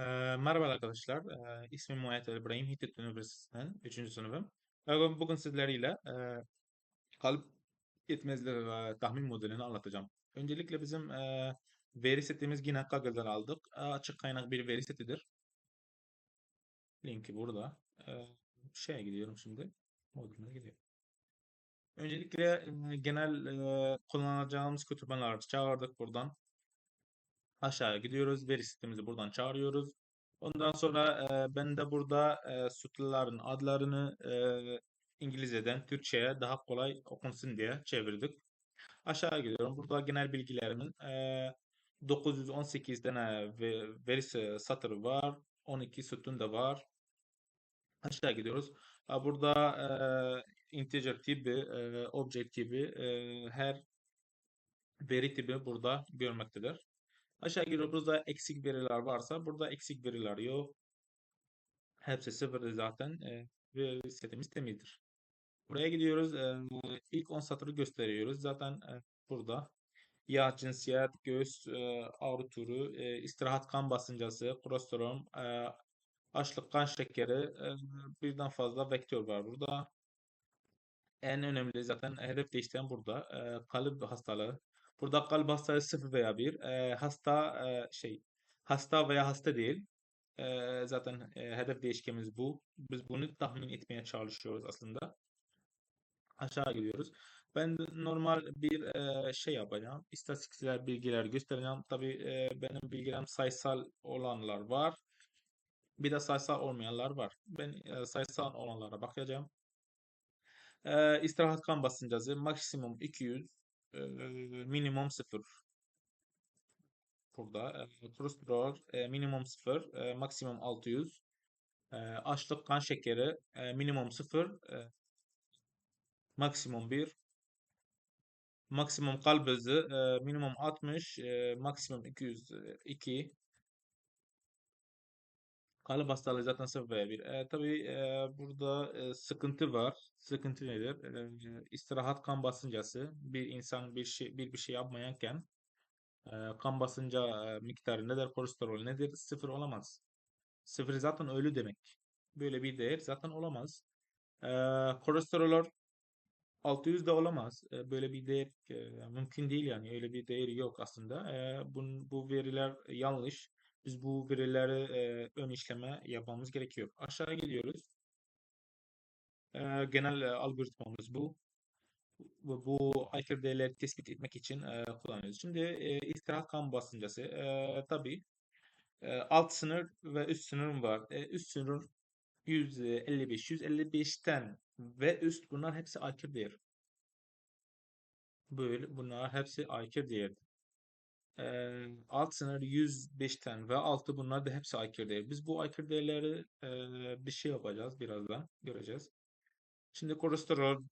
Merhaba arkadaşlar. Ee, ismim Muayet Ali İbrahim. Hitit Üniversitesi'nden 3. sınıfım. Bugün sizlerle e, kalp yetmezliği ve tahmin modelini anlatacağım. Öncelikle bizim veri setimiz yine Kaggle'dan aldık. Açık kaynak bir veri setidir. Linki burada. E, şeye gidiyorum şimdi. Modülüne gidiyorum. Öncelikle genel kullanacağımız kütüphaneleri çağırdık buradan. Aşağıya gidiyoruz. Veri setimizi buradan çağırıyoruz. Ondan sonra e, ben de burada e, sütunların adlarını e, İngilizceden Türkçe'ye daha kolay okunsun diye çevirdik. Aşağıya gidiyorum. Burada genel bilgilerimin e, 918 tane ve, verisi satırı var. 12 sütun da var. Aşağı gidiyoruz. Burada e, integer tipi, e, object tipi, e, her veri tipi burada görmektedir. Aşağı gidiyoruz. Burada eksik veriler varsa burada eksik veriler yok. Hepsi sıfırdı zaten. E, veri setimiz temizdir. Buraya gidiyoruz. E, ilk 10 satırı gösteriyoruz. Zaten e, burada yağ, cinsiyet, göğüs e, ağrı türü, e, istirahat kan basıncası, kolesterol, e, açlık kan şekeri, e, birden fazla vektör var burada. En önemli zaten hedef değiştiren burada. E, kalp hastalığı. Burada kalp hastalığı 0 veya 1. E, hasta e, şey hasta veya hasta değil. E, zaten e, hedef değişkenimiz bu. Biz bunu tahmin etmeye çalışıyoruz aslında. Aşağı gidiyoruz. Ben normal bir e, şey yapacağım. İstatistiksel bilgiler göstereceğim. Tabii e, benim bilgilerim sayısal olanlar var. Bir de sayısal olmayanlar var. Ben e, sayısal olanlara bakacağım. E, istirahat kan basıncı maksimum 200, minimum 0. Burada e, kolesterol minimum 0, e, maksimum 600. E, açlık kan şekeri minimum 0, e, maksimum 1. Maksimum kalp hızı e, minimum 60, e, maksimum 202. Kalp hastalığı zaten 0 veya 1. E, tabii e, burada e, sıkıntı var. Sıkıntı nedir? E, istirahat kan basıncası. Bir insan bir şey bir bir şey yapmayanken e, kan basınca e, miktarı nedir? Kolesterol nedir? Sıfır olamaz. Sıfır zaten ölü demek. Böyle bir değer zaten olamaz. E, kolesterol 600 de olamaz. E, böyle bir değer e, mümkün değil yani. Öyle bir değeri yok aslında. E, bu, bu veriler yanlış. Biz bu verileri e, ön işleme yapmamız gerekiyor. Aşağı gidiyoruz. E, genel e, algoritmamız bu. Bu, bu aykırı değerleri tespit etmek için e, kullanıyoruz. Şimdi e, istirahat kan basıncası. E, tabii e, alt sınır ve üst sınır var. E, üst sınır 155, 155'ten ve üst bunlar hepsi aykırı değer. Böyle bunlar hepsi aykırı değer. Ee, alt sınır 105'ten ve altı bunlar da hepsi aykırı değer. Biz bu aykırı değerleri e, bir şey yapacağız birazdan göreceğiz. Şimdi kolesterol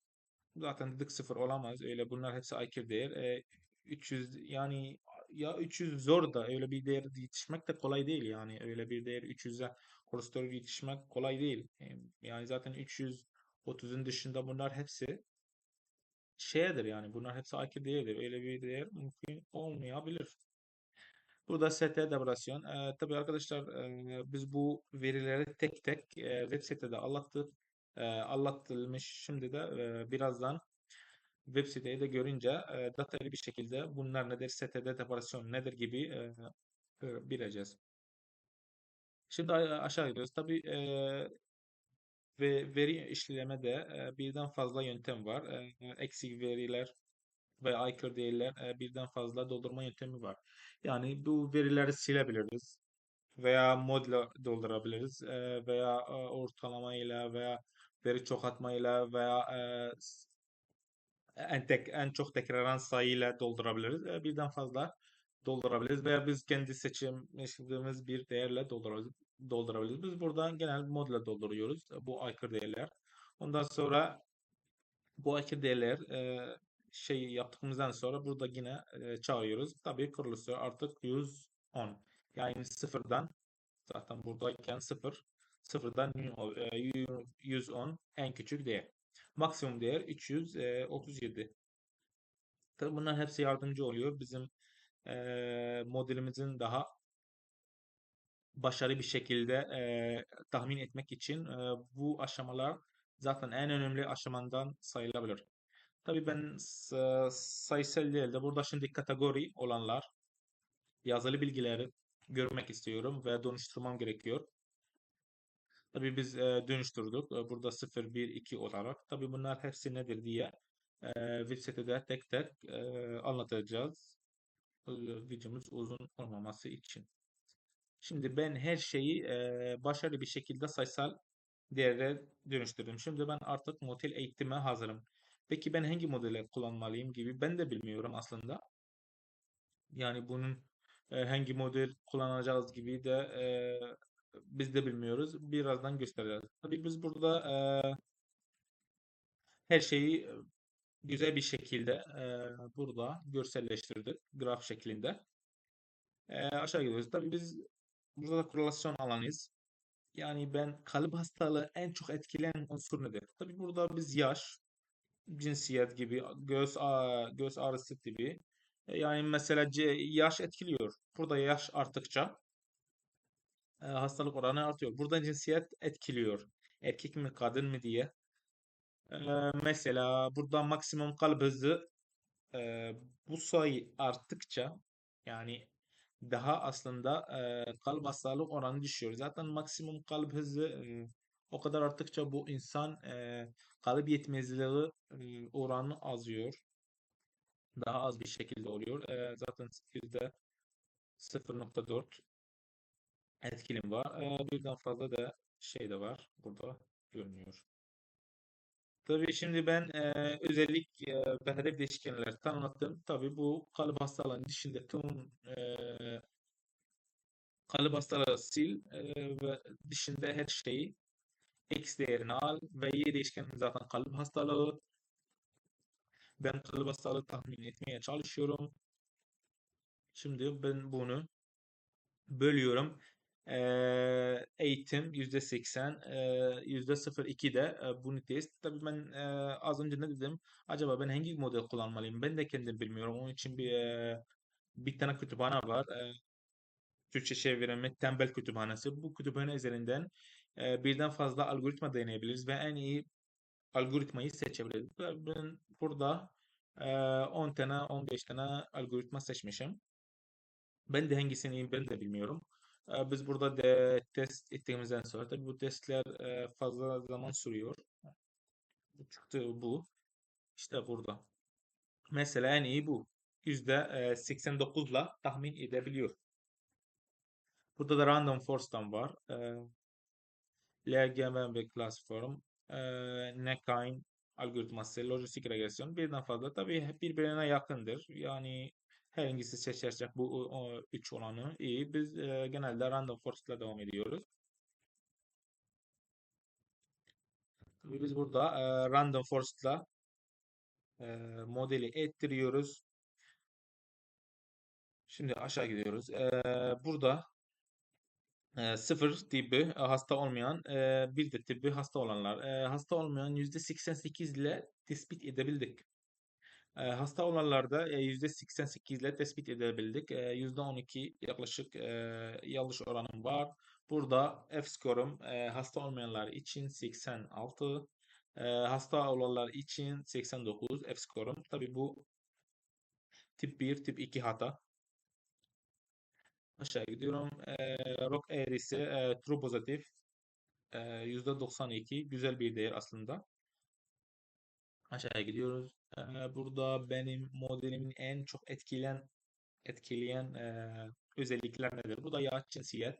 zaten dedik sıfır olamaz. Öyle bunlar hepsi aykırı değer. E, 300 yani ya 300 zor da öyle bir değer yetişmek de kolay değil yani öyle bir değer 300'e kolesterol yetişmek kolay değil. E, yani zaten 330'un dışında bunlar hepsi şeydir yani bunlar hepsi aykırı değildir. Öyle bir değer mümkün olmayabilir. Burada ST debrasyon. E, tabii arkadaşlar e, biz bu verileri tek tek e, web sitede anlattık. E, anlatılmış. Şimdi de e, birazdan web siteyi de görünce e, detaylı bir şekilde bunlar nedir, STD depresyon nedir gibi e, e, bileceğiz. Şimdi aşağı gidiyoruz. Tabii e, ve veri işlemede e, birden fazla yöntem var. E, eksik veriler ve aykırı değerler e, birden fazla doldurma yöntemi var. Yani bu verileri silebiliriz veya modla doldurabiliriz veya e, ortalamayla veya veri çoğaltmayla veya en tek en çok tekrarlanan sayıyla doldurabiliriz. Birden fazla doldurabiliriz veya biz kendi seçtiğimiz bir değerle doldurabiliriz. Doldurabiliriz. Biz buradan genel modla dolduruyoruz bu aykırı değerler. Ondan sonra bu aykırı değerler e, şey yaptığımızdan sonra burada yine e, çağırıyoruz. Tabii kuruluşu artık 110. Yani sıfırdan zaten buradayken sıfır sıfırdan 110 en küçük değer. Maksimum değer 337. Tabii bunlar hepsi yardımcı oluyor. Bizim e, modelimizin daha başarılı bir şekilde e, tahmin etmek için e, bu aşamalar zaten en önemli aşamandan sayılabilir. Tabii ben sayısal değil de burada şimdi kategori olanlar yazılı bilgileri görmek istiyorum ve dönüştürmem gerekiyor. Tabii biz e, dönüştürdük. Burada 0, 1, 2 olarak. Tabii bunlar hepsi nedir diye e, web sitede tek tek e, anlatacağız. Videomuz uzun olmaması için. Şimdi ben her şeyi e, başarılı bir şekilde sayısal değere dönüştürdüm. Şimdi ben artık model eğitime hazırım. Peki ben hangi modeli kullanmalıyım gibi ben de bilmiyorum aslında. Yani bunun e, hangi model kullanacağız gibi de e, biz de bilmiyoruz. Birazdan göstereceğiz. Tabii biz burada e, her şeyi güzel bir şekilde e, burada görselleştirdik graf şeklinde. E, aşağı gidiyoruz. Tabii biz burada da korelasyon alanıyız. Yani ben kalp hastalığı en çok etkileyen unsur nedir? Tabii burada biz yaş, cinsiyet gibi, göğüs, göğüs ağrısı gibi. E, Yani mesela C- yaş etkiliyor. Burada yaş arttıkça e, hastalık oranı artıyor. Burada cinsiyet etkiliyor. Erkek mi kadın mı diye. E, mesela burada maksimum kalp hızı e, bu sayı arttıkça yani daha aslında e, kalp hastalığı oranı düşüyor. Zaten maksimum kalp hızı e, o kadar arttıkça bu insan e, kalp yetmezliği e, oranı azıyor. Daha az bir şekilde oluyor. E, zaten yüzde 0.4 etkilim var. E, birden fazla da şey de var. Burada görünüyor. Tabii şimdi ben e, özellik e, hedef değişkenler tanımlattım. Tabii bu kalp hastalığının dışında tüm e, kalıp hastalığı sil e, ve dışında her şeyi x değerini al ve y değişkeni zaten kalıp hastalığı. Ben kalıp hastalığı tahmin etmeye çalışıyorum. Şimdi ben bunu bölüyorum. Eğitim %80, e, %02 de bunu test. Tabii ben az önce ne dedim? Acaba ben hangi model kullanmalıyım? Ben de kendim bilmiyorum. Onun için bir bir tane kütüphane var. Türkçe çevirimi tembel kütüphanesi. Bu kütüphane üzerinden birden fazla algoritma deneyebiliriz ve en iyi algoritmayı seçebiliriz. Ben burada e, 10 tane 15 tane algoritma seçmişim. Ben de hangisini ben de bilmiyorum. E, biz burada de test ettiğimizden sonra tabii bu testler e, fazla zaman sürüyor. Çıktı bu. İşte burada. Mesela en iyi bu. %89 ile tahmin edebiliyor. Burada da random force'tan var. E, LGM ve Classform, e, Nekine algoritması, lojistik regresyon birden fazla tabii birbirine yakındır. Yani hangisi seçersek bu o, üç olanı iyi. Biz e, genelde random forest ile devam ediyoruz. Biz burada e, random forest ile modeli ettiriyoruz. Şimdi aşağı gidiyoruz. E, burada e, sıfır tipi hasta olmayan, e, bir de tipi hasta olanlar. E, hasta olmayan %88 ile tespit edebildik. Hasta olanlarda e, %88 ile tespit edebildik. E, %12 yaklaşık yanlış oranım var. Burada F-score'um e, hasta olmayanlar için 86, e, hasta olanlar için 89 F-score'um. Tabii bu tip 1, tip 2 hata. Aşağı gidiyorum. E, rock eğrisi true pozitif. E, %92 güzel bir değer aslında. Aşağıya gidiyoruz. E, burada benim modelimin en çok etkilen etkileyen e, özellikler nedir? Bu da yağ cinsiyet,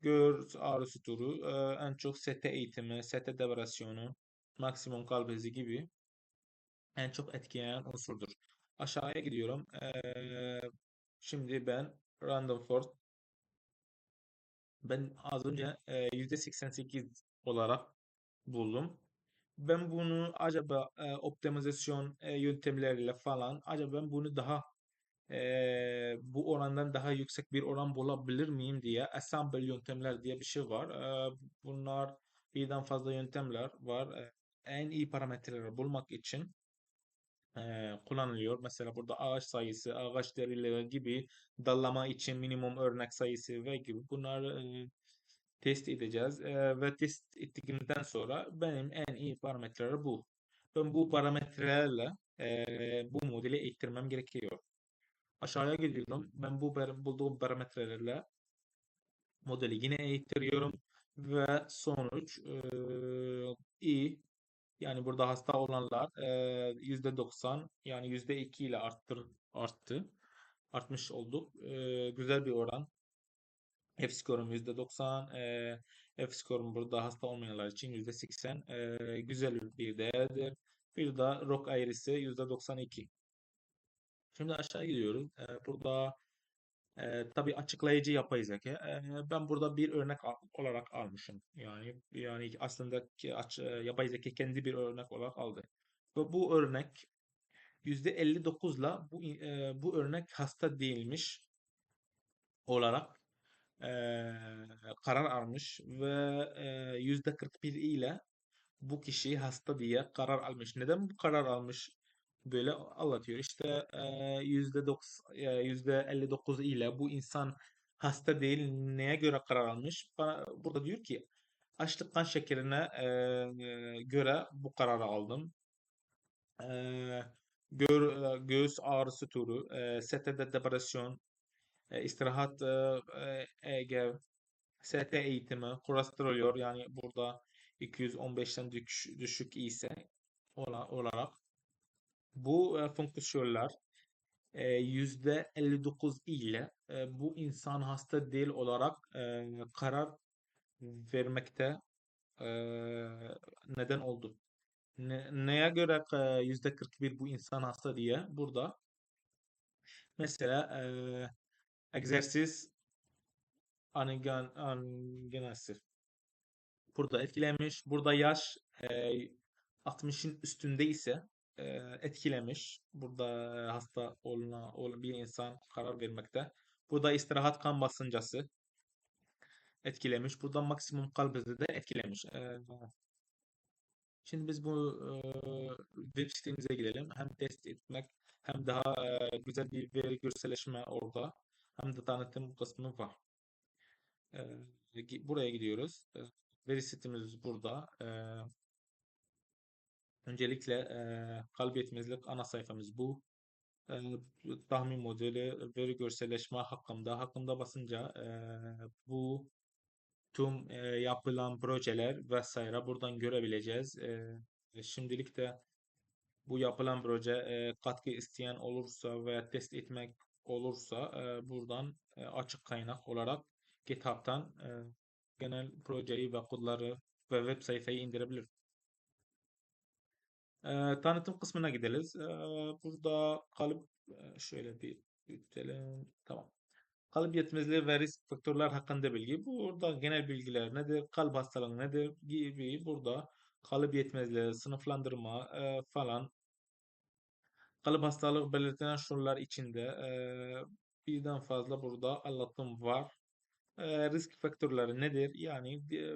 göğüs ağrısı turu, e, en çok ST eğitimi, ST depresyonu, maksimum kalp hızı gibi en çok etkileyen unsurdur. Aşağıya gidiyorum. E, şimdi ben random force ben az önce e, %88 olarak buldum. Ben bunu acaba e, optimizasyon e, yöntemleriyle falan acaba ben bunu daha e, bu orandan daha yüksek bir oran bulabilir miyim diye ensemble yöntemler diye bir şey var. E, bunlar birden fazla yöntemler var. E, en iyi parametreleri bulmak için eee, kullanılıyor. Mesela burada ağaç sayısı, ağaç derileri gibi dallama için minimum örnek sayısı ve gibi bunları eee, test edeceğiz. Eee, ve test ettikten sonra benim en iyi parametreleri bu. Ben bu parametrelerle eee, bu modeli eğittirmem gerekiyor. Aşağıya gidiyorum. Ben bu bulduğum parametrelerle modeli yine eğittiriyorum ve sonuç eee, iyi. Yani burada hasta olanlar eee, %90 yani %2 ile arttır, arttı. Artmış olduk. Eee, güzel bir oran. F-skorum %90. eee F-skorum burada hasta olmayanlar için %80. eee, güzel bir değerdir. Bir de ROC eğrisi %92. Şimdi aşağı gidiyoruz. Eee, burada eee tabii açıklayıcı yapay zeka. Eee, ben burada bir örnek olarak almışım. Yani yani aslında ki aç, yapay zeka kendi bir örnek olarak aldı. Ve bu örnek %59'la bu eee, bu örnek hasta değilmiş olarak eee, karar almış ve eee, %41 ile bu kişi hasta diye karar almış. Neden bu karar almış? Böyle anlatıyor. İşte eee, %90, eee, %59 ile bu insan hasta değil neye göre karar almış? Bana, burada diyor ki açlık kan şekerine eee, göre bu kararı aldım. Eee, gör- göğüs ağrısı türü, eee, STD depresyon, e, istirahat e, e, EG, ST eğitimi, kolesterol yani burada 215'ten düşük, düşük ise ola- olarak. Bu e, fonksiyonlar e, %59 ile e, bu insan hasta değil olarak e, karar vermekte e, neden oldu. Ne, neye göre e, %41 bu insan hasta diye burada mesela e, egzersiz Anagen, angenasif. Burada etkilemiş. Burada yaş e, 60'ın üstünde ise e, etkilemiş. Burada hasta oluna, olan bir insan karar vermekte. Burada istirahat kan basıncası etkilemiş. Burada maksimum kalp hızı da etkilemiş. E, şimdi biz bu e, web sitemize gidelim. Hem test etmek hem daha e, güzel bir veri görselleşme orada hem de tanıtım kısmı var. Ee, buraya gidiyoruz. Ee, Veri setimiz burada. Ee, öncelikle e, kalp yetmezlik ana sayfamız bu. Ee, tahmin modeli, veri görselleşme hakkında. Hakkında basınca e, bu tüm e, yapılan projeler vesaire buradan görebileceğiz. E, şimdilik de bu yapılan proje e, katkı isteyen olursa veya test etmek olursa e, buradan e, açık kaynak olarak GitHub'tan e, genel projeyi ve kodları ve web sayfayı indirebilir. E, tanıtım kısmına gideriz. E, burada kalıp e, şöyle bir büyütelim. Tamam. Kalp yetmezliği ve risk faktörler hakkında bilgi. Burada genel bilgiler nedir? Kalp hastalığı nedir? Gibi burada kalp yetmezliği, sınıflandırma e, falan Kalıp hastalığı belirtilen şunlar içinde eee, birden fazla burada anlatım var. Eee, risk faktörleri nedir? Yani e,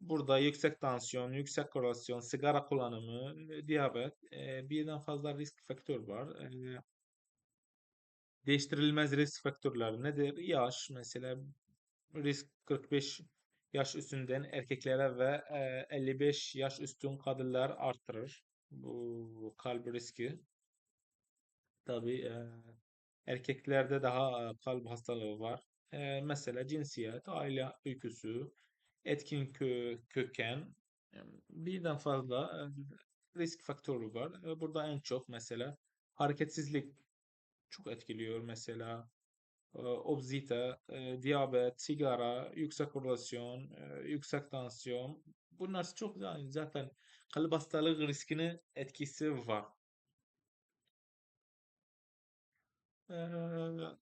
burada yüksek tansiyon, yüksek kolesterol, sigara kullanımı, e, diyabet, e, birden fazla risk faktör var. E, değiştirilmez risk faktörleri nedir? Yaş mesela risk 45 yaş üstünden erkeklere ve e, 55 yaş üstün kadınlar artırır bu kalp riski. Tabii e, erkeklerde daha e, kalp hastalığı var. E, mesela cinsiyet, aile öyküsü, etkin kö köken, e, birden fazla e, risk faktörü var. E, burada en çok mesela hareketsizlik çok etkiliyor. Mesela e, obezite, e, diyabet, sigara, yüksek kolesterol, e, yüksek tansiyon. Bunlar çok yani zaten kalp hastalığı riskine etkisi var. Eee,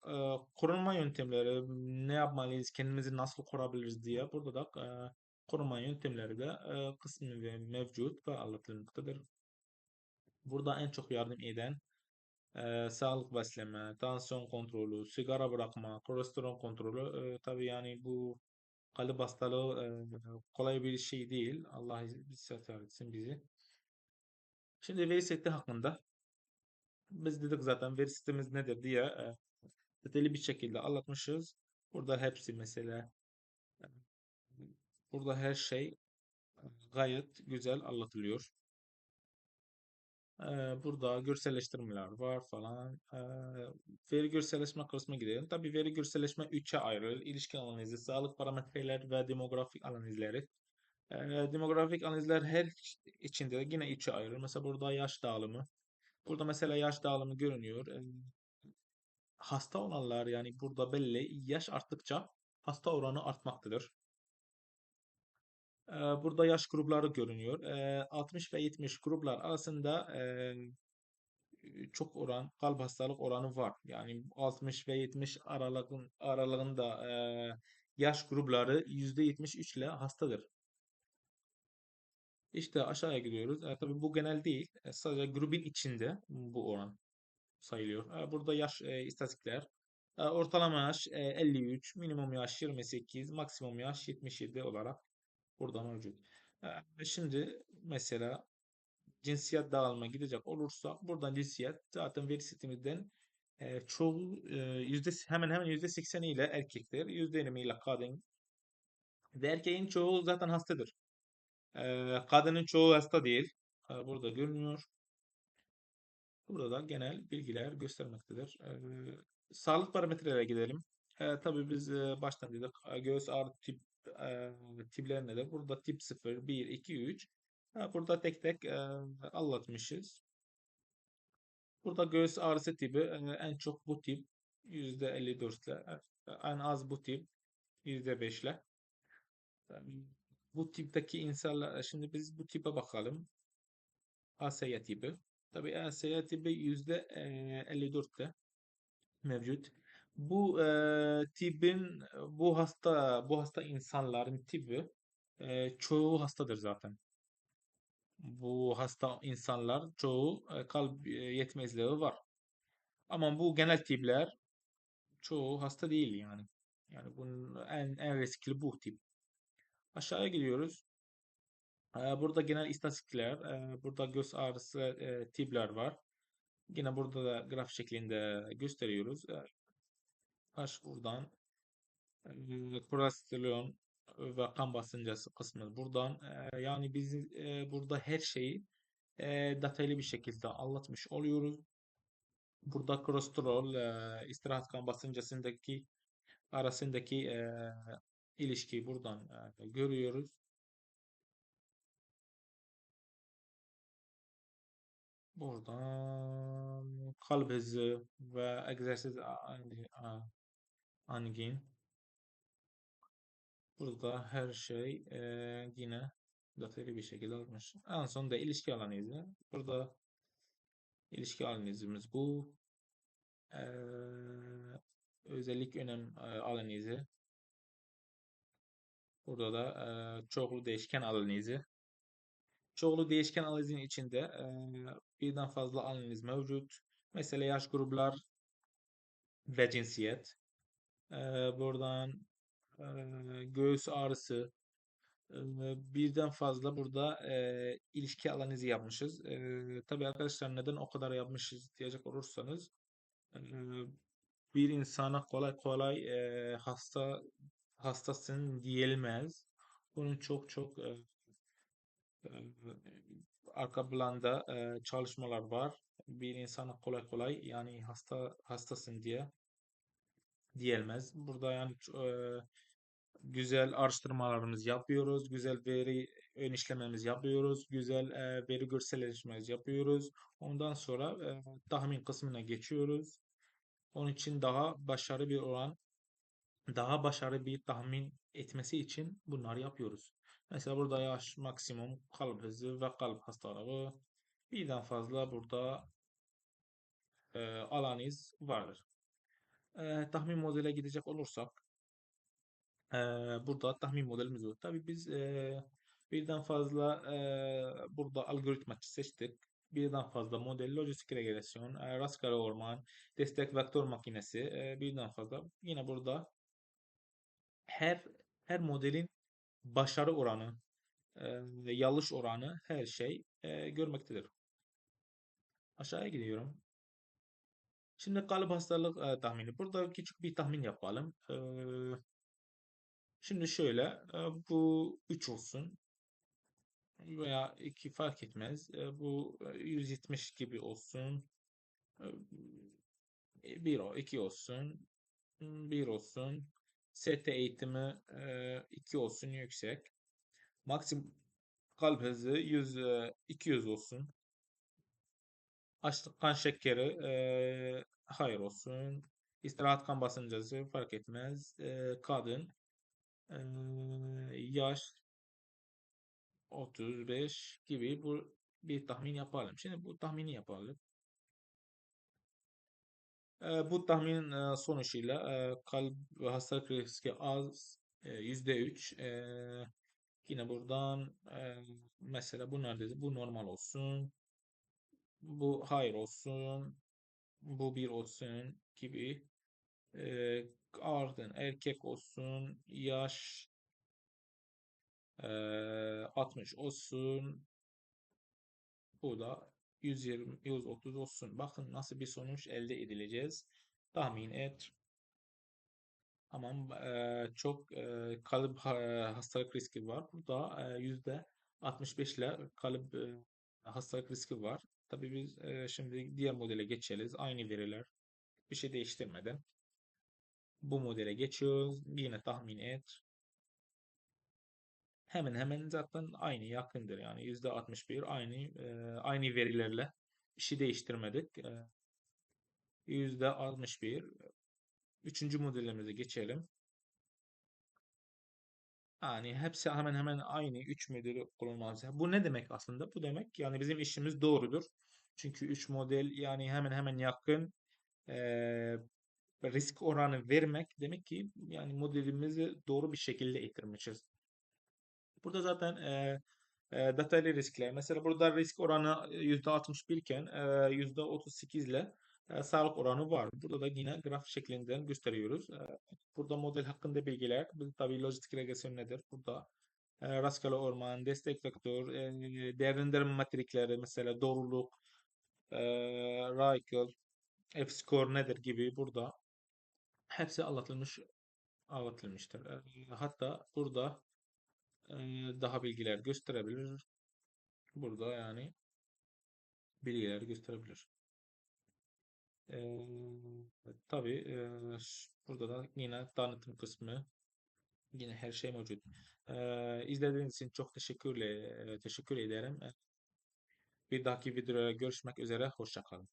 eee, korunma yöntemleri ne yapmalıyız, kendimizi nasıl koruyabiliriz diye burada da eee, korunma yöntemleri de eee, kısmı ve mevcut ve anlatılmaktadır. Burada en çok yardım eden eee, sağlık besleme, tansiyon kontrolü, sigara bırakma, kolesterol kontrolü. Eee, tabii yani bu kalp hastalığı eee, kolay bir şey değil. Allah sefer etsin bizi. Şimdi veri seti hakkında. Biz dedik zaten veri sistemimiz nedir diye e, detaylı bir şekilde anlatmışız. Burada hepsi mesela e, burada her şey e, gayet güzel anlatılıyor. Burada görselleştirmeler var falan. Veri görselleşme kısmına gidelim. Tabii veri görselleşme 3'e ayrılır. İlişkin analizi, sağlık parametreler ve demografik analizleri. Demografik analizler her içinde de yine 3'e ayrılır. Mesela burada yaş dağılımı. Burada mesela yaş dağılımı görünüyor. Hasta olanlar yani burada belli yaş arttıkça hasta oranı artmaktadır. Burada yaş grupları görünüyor. Ee, 60 ve 70 gruplar arasında çok oran kalp hastalık oranı var. Yani 60 ve 70 aralığın, aralığında yaş grupları %73 ile hastadır. İşte aşağıya gidiyoruz. E, tabii bu genel değil. E, sadece grubun içinde bu oran sayılıyor. E, burada yaş e, istatistikler. E, ortalama yaş e, 53, minimum yaş 28, maksimum yaş 77 olarak burada mevcut. Şimdi mesela cinsiyet dağılımına gidecek olursak buradan cinsiyet zaten veri sitemizden e, çoğu yüzde hemen hemen yüzde sekseni ile erkekler, yüzde ile kadın ve erkeğin çoğu zaten hastadır. Kadının çoğu hasta değil. Burada görünüyor. Burada da genel bilgiler göstermektedir. Sağlık parametrelere gidelim. E, tabii biz baştan dedik göğüs ağrı tip e, tipler nedir? Burada tip 0, 1, 2, 3. Ha, burada tek tek anlatmışız. Burada göğüs ağrısı tipi en çok bu tip %54 ile en az bu tip %5 ile. Bu tipteki insanlar şimdi biz bu tipe bakalım. ASY tipi. Tabii ASY tipi %54 ile mevcut. Bu e, tipin bu hasta bu hasta insanların tipi e, çoğu hastadır zaten. Bu hasta insanlar çoğu e, kalp yetmezliği var. Ama bu genel tipler çoğu hasta değil yani. Yani bunun en en riskli bu tip. Aşağıya gidiyoruz. Burada genel istatistikler, burada göz ağrısı tipler var. Yine burada da graf şeklinde gösteriyoruz. E, baş buradan e, ve kan basıncı kısmı buradan. E, yani biz e, burada her şeyi detaylı bir şekilde anlatmış oluyoruz. Burada kolesterol, istirahat kan basıncısındaki arasındaki e, ilişkiyi buradan e, görüyoruz. Buradan kalp hızı ve egzersiz angin. Burada her şey e, yine detaylı bir şekilde almış. En son da ilişki analizi. Burada ilişki analizimiz bu. E, özellik önem e, analizi. Burada da e, çoklu değişken analizi. Çoklu değişken analizin içinde e, birden fazla analiz mevcut. Mesela yaş gruplar ve cinsiyet. E, buradan e, göğüs ağrısı, e, birden fazla burada e, ilişki analizi yapmışız. E, tabii arkadaşlar neden o kadar yapmışız diyecek olursanız e, bir insana kolay kolay e, hasta hastasın diyilmez. Bunun çok çok e, e, arka planda e, çalışmalar var. Bir insana kolay kolay yani hasta hastasın diye diyilmez. Burada yani e, güzel araştırmalarımız yapıyoruz, güzel veri ön işlememiz yapıyoruz, güzel e, veri görselleşmemiz yapıyoruz. Ondan sonra e, tahmin kısmına geçiyoruz. Onun için daha başarılı bir oran, daha başarılı bir tahmin etmesi için bunları yapıyoruz. Mesela burada yaş, maksimum, kalp hızı ve kalp hastalığı birden fazla burada e, alanız vardır. E, tahmin modele gidecek olursak e, burada tahmin modelimiz var. Tabii biz e, birden fazla e, burada algoritma seçtik. Birden fazla model, lojistik regresyon, e, rastgele orman, destek vektör makinesi, e, birden fazla. Yine burada her her modelin başarı oranı, e, yanlış oranı her şey e, görmektedir. Aşağıya gidiyorum. Şimdi kalıp hastalık e, tahmini. Burada küçük bir tahmin yapalım. Ee, şimdi şöyle e, bu 3 olsun veya 2 fark etmez. E, bu e, 170 gibi olsun. E, 1 o 2 olsun. 1 olsun. ST eğitimi e, 2 olsun yüksek. Maksimum kalp hızı 100 e, 200 olsun. Açlık kan şekeri e, hayır olsun. İstirahat kan basıncı fark etmez. E, kadın e, yaş 35 gibi bu bir tahmin yapalım. Şimdi bu tahmini yapalım. E, bu tahminin e, sonuçuyla e, kalp hastalık riski az e, %3. E, yine buradan e, mesela bu neredeyse bu normal olsun. Bu hayır olsun. Bu bir olsun gibi. E, ardın erkek olsun. Yaş e, 60 olsun. Bu da 120, 130 olsun. Bakın nasıl bir sonuç elde edileceğiz. Tahmin et. Ama e, çok e, kalıp ha- hastalık riski var. Burada e, yüzde 65 ile kalıp e, hastalık riski var. Tabii biz e, şimdi diğer modele geçeceğiz. Aynı veriler bir şey değiştirmeden. Bu modele geçiyoruz. Yine tahmin et. Hemen hemen zaten aynı yakındır yani yüzde 61 aynı e, aynı verilerle bir şey değiştirmedik. E, Yüzde 61. Üçüncü modelimize geçelim. Yani hepsi hemen hemen aynı 3 modeli kullanmamız. Bu ne demek aslında? Bu demek yani bizim işimiz doğrudur. Çünkü 3 model yani hemen hemen yakın e, risk oranı vermek demek ki yani modelimizi doğru bir şekilde eğitirmişiz. Burada zaten e, e, detaylı riskler. Mesela burada risk oranı %61 iken e, %38 ile e, sağlık oranı var. Burada da yine graf şeklinden gösteriyoruz. E, burada model hakkında bilgiler. Tabii lojistik regresyon nedir? Burada e, rastgele orman, destek vektör, e, değerlendirme matrikleri mesela doğruluk, e, Reichel, F-score nedir gibi burada hepsi anlatılmış anlatılmıştır. Hatta burada daha bilgiler gösterebilir. Burada yani bilgiler gösterebilir. Ee, tabii e, burada da yine tanıtım kısmı yine her şey mevcut. Ee, izlediğiniz için çok teşekkürle teşekkür ederim. Bir dahaki videoda görüşmek üzere. Hoşça kalın.